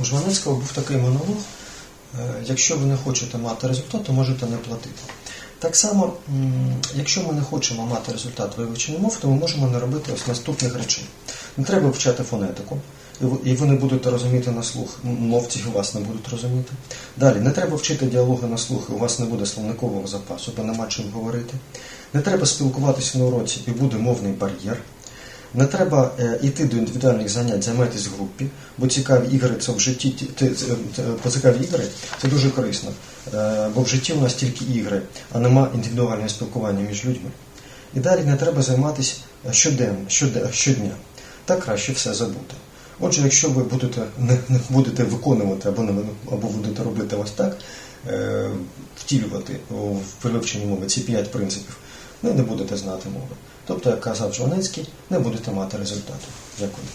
у Жванецького був такий монолог. е, Якщо ви не хочете мати результат, то можете не платити. Так само, якщо ми не хочемо мати результат вивчення мов, то ми можемо не робити ось наступних речей. Не треба вчати фонетику, і ви- не будете розуміти на слух, мовці у вас не будуть розуміти. Далі, не треба вчити діалоги на слух, і у вас не буде словникового запасу, бо нема чим говорити. Не треба спілкуватися на уроці, і буде мовний бар'єр. Не треба е, йти до індивідуальних занять, займатися в групі, бо цікаві ігри це в житті по цікаві ігри це дуже корисно. Е, бо в житті у нас тільки ігри, а нема індивідуального спілкування між людьми. І далі не треба займатися щоденно, щоде- щодня. Так краще все забути. Отже, якщо ви будете не, не будете виконувати або не або будете робити ось так, е, втілювати в вивченні мови ці п'ять принципів, ви не будете знати мови. Тобто, як казав Жванецький, не будете мати результату. Дякую.